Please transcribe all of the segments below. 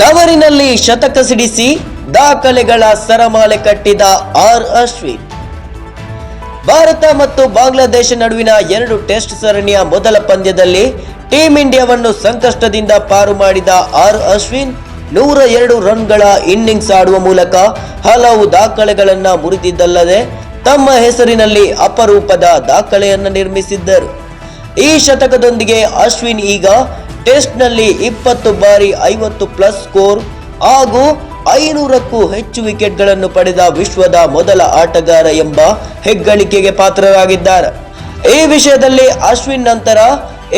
ತವರಿನಲ್ಲಿ ಶತಕ ಸಿಡಿಸಿ ದಾಖಲೆಗಳ ಸರಮಾಲೆ ಕಟ್ಟಿದ ಆರ್ ಅಶ್ವಿನ್. ಭಾರತ ಮತ್ತು ಬಾಂಗ್ಲಾದೇಶ ನಡುವಿನ ಎರಡು ಟೆಸ್ಟ್ ಸರಣಿಯ ಮೊದಲ ಪಂದ್ಯದಲ್ಲಿ ಟೀಂ ಇಂಡಿಯಾವನ್ನು ಸಂಕಷ್ಟದಿಂದ ಪಾರು ಮಾಡಿದ ಆರ್ ಅಶ್ವಿನ್ ನೂರ ಎರಡು ರನ್ಗಳ ಇನ್ನಿಂಗ್ಸ್ ಆಡುವ ಮೂಲಕ ಹಲವು ದಾಖಲೆಗಳನ್ನು ಮುರಿದಿದ್ದಲ್ಲದೆ ತಮ್ಮ ಹೆಸರಿನಲ್ಲಿ ಅಪರೂಪದ ದಾಖಲೆಯನ್ನು ನಿರ್ಮಿಸಿದ್ದರು. ಈ ಶತಕದೊಂದಿಗೆ ಅಶ್ವಿನ್ ಈಗ ಟೆಸ್ಟ್ನಲ್ಲಿ ಇಪ್ಪತ್ತು ಬಾರಿ ಐವತ್ತು ಪ್ಲಸ್ ಸ್ಕೋರ್ ಹಾಗೂ ಐನೂರಕ್ಕೂ ಹೆಚ್ಚು ವಿಕೆಟ್ಗಳನ್ನು ಪಡೆದ ವಿಶ್ವದ ಮೊದಲ ಆಟಗಾರ ಎಂಬ ಹೆಗ್ಗಳಿಕೆಗೆ ಪಾತ್ರರಾಗಿದ್ದಾರೆ. ಈ ವಿಷಯದಲ್ಲಿ ಅಶ್ವಿನ್ ನಂತರ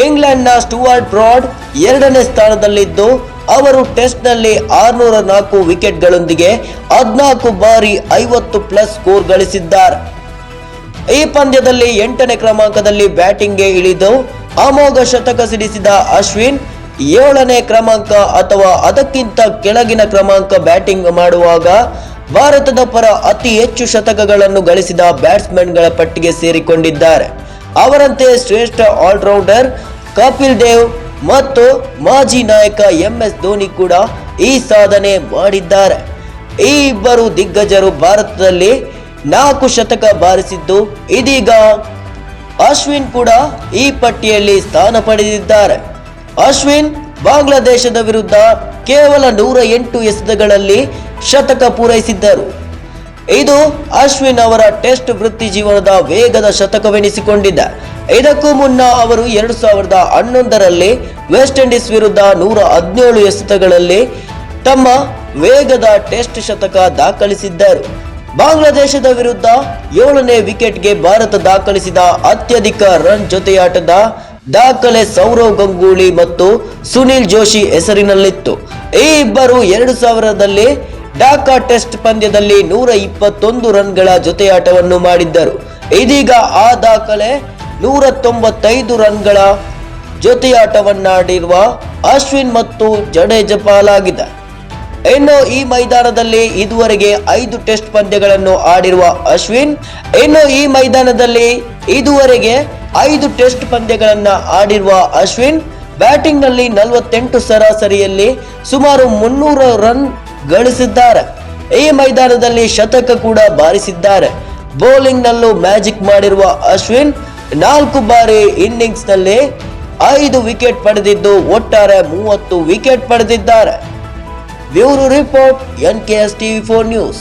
ಇಂಗ್ಲೆಂಡ್ನ ಸ್ಟುವರ್ಟ್ ಬ್ರಾಡ್ ಎರಡನೇ ಸ್ಥಾನದಲ್ಲಿದ್ದು, ಅವರು ಟೆಸ್ಟ್ನಲ್ಲಿ ಆರುನೂರ ನಾಲ್ಕು ವಿಕೆಟ್ಗಳೊಂದಿಗೆ ಹದಿನಾಲ್ಕು ಬಾರಿ ಐವತ್ತು ಪ್ಲಸ್ ಸ್ಕೋರ್ ಗಳಿಸಿದ್ದಾರೆ. ಈ ಪಂದ್ಯದಲ್ಲಿ ಎಂಟನೇ ಕ್ರಮಾಂಕದಲ್ಲಿ ಬ್ಯಾಟಿಂಗ್ಗೆ ಇಳಿದು ಅಮೋಘ ಶತಕ ಸಿಡಿಸಿದ ಅಶ್ವಿನ್ ಏಳನೇ ಕ್ರಮಾಂಕ ಅಥವಾ ಅದಕ್ಕಿಂತ ಕೆಳಗಿನ ಕ್ರಮಾಂಕ ಬ್ಯಾಟಿಂಗ್ ಮಾಡುವಾಗ ಭಾರತದ ಪರ ಅತಿ ಹೆಚ್ಚು ಶತಕಗಳನ್ನು ಗಳಿಸಿದ ಬ್ಯಾಟ್ಸ್ಮನ್ಗಳ ಪಟ್ಟಿಗೆ ಸೇರಿಕೊಂಡಿದ್ದಾರೆ. ಅವರಂತೆ ಶ್ರೇಷ್ಠ ಆಲ್ರೌಂಡರ್ ಕಪಿಲ್ ದೇವ್ ಮತ್ತು ಮಾಜಿ ನಾಯಕ ಎಂ ಎಸ್ ಧೋನಿ ಕೂಡ ಈ ಸಾಧನೆ ಮಾಡಿದ್ದಾರೆ. ಈ ಇಬ್ಬರು ದಿಗ್ಗಜರು ಭಾರತದಲ್ಲಿ ನಾಲ್ಕು ಶತಕ ಬಾರಿಸಿದ್ದು ಇದೀಗ ಅಶ್ವಿನ್ ಕೂಡ ಈ ಪಟ್ಟಿಯಲ್ಲಿ ಸ್ಥಾನ ಪಡೆದಿದ್ದಾರೆ. ಅಶ್ವಿನ್ ಬಾಂಗ್ಲಾದೇಶದ ವಿರುದ್ಧ ಕೇವಲ ನೂರ ಎಂಟು ಎಸೆತಗಳಲ್ಲಿ ಶತಕ ಪೂರೈಸಿದ್ದರು. ಇದು ಅಶ್ವಿನ್ ಅವರ ಟೆಸ್ಟ್ ವೃತ್ತಿ ಜೀವನದ ವೇಗದ ಶತಕವೆನಿಸಿಕೊಂಡಿದೆ. ಇದಕ್ಕೂ ಮುನ್ನ ಅವರು ಎರಡು ಸಾವಿರದ ಹನ್ನೊಂದರಲ್ಲಿ ವೆಸ್ಟ್ ಇಂಡೀಸ್ ವಿರುದ್ಧ ನೂರ ಹದಿನೇಳು ಎಸೆತಗಳಲ್ಲಿ ತಮ್ಮ ವೇಗದ ಟೆಸ್ಟ್ ಶತಕ ದಾಖಲಿಸಿದ್ದರು. ಬಾಂಗ್ಲಾದೇಶದ ವಿರುದ್ಧ ಏಳನೇ ವಿಕೆಟ್ಗೆ ಭಾರತ ದಾಖಲಿಸಿದ ಅತ್ಯಧಿಕ ರನ್ ಜೊತೆಯಾಟದ ದಾಖಲೆ ಸೌರವ್ ಗಂಗೂಲಿ ಮತ್ತು ಸುನಿಲ್ ಜೋಶಿ ಹೆಸರಿನಲ್ಲಿತ್ತು. ಈ ಇಬ್ಬರು ಎರಡು ಸಾವಿರದಲ್ಲಿ ಢಾಕಾ ಟೆಸ್ಟ್ ಪಂದ್ಯದಲ್ಲಿ ನೂರ ಇಪ್ಪತ್ತೊಂದು ರನ್ಗಳ ಜೊತೆಯಾಟವನ್ನು ಮಾಡಿದ್ದರು. ಇದೀಗ ಆ ದಾಖಲೆ ನೂರ ತೊಂಬತ್ತೈದು ರನ್ಗಳ ಜೊತೆಯಾಟವನ್ನಾಡಿರುವ ಅಶ್ವಿನ್ ಮತ್ತು ಜಡೇಜಾ ಪಾಲಾಗಿದೆ. ಇನ್ನು ಈ ಮೈದಾನದಲ್ಲಿ ಇದುವರೆಗೆ ಐದು ಟೆಸ್ಟ್ ಪಂದ್ಯಗಳನ್ನು ಆಡಿರುವ ಅಶ್ವಿನ್, ಇನ್ನು ಈ ಮೈದಾನದಲ್ಲಿ ಇದುವರೆಗೆ ಐದು ಟೆಸ್ಟ್ ಪಂದ್ಯಗಳನ್ನ ಆಡಿರುವ ಅಶ್ವಿನ್ ಬ್ಯಾಟಿಂಗ್ನಲ್ಲಿ ನಲವತ್ತೆಂಟು ಸರಾಸರಿಯಲ್ಲಿ ಸುಮಾರು ಮುನ್ನೂರು ರನ್ ಗಳಿಸಿದ್ದಾರೆ. ಈ ಮೈದಾನದಲ್ಲಿ ಶತಕ ಕೂಡ ಬಾರಿಸಿದ್ದಾರೆ. ಬೌಲಿಂಗ್ ನಲ್ಲೂ ಮ್ಯಾಜಿಕ್ ಮಾಡಿರುವ ಅಶ್ವಿನ್, ನಾಲ್ಕು ಬಾರಿ ಇನ್ನಿಂಗ್ಸ್ನಲ್ಲಿ ಐದು ವಿಕೆಟ್ ಪಡೆದಿದ್ದು ಒಟ್ಟಾರೆ ಮೂವತ್ತು ವಿಕೆಟ್ ಪಡೆದಿದ್ದಾರೆ. Bureau report N K S TV four news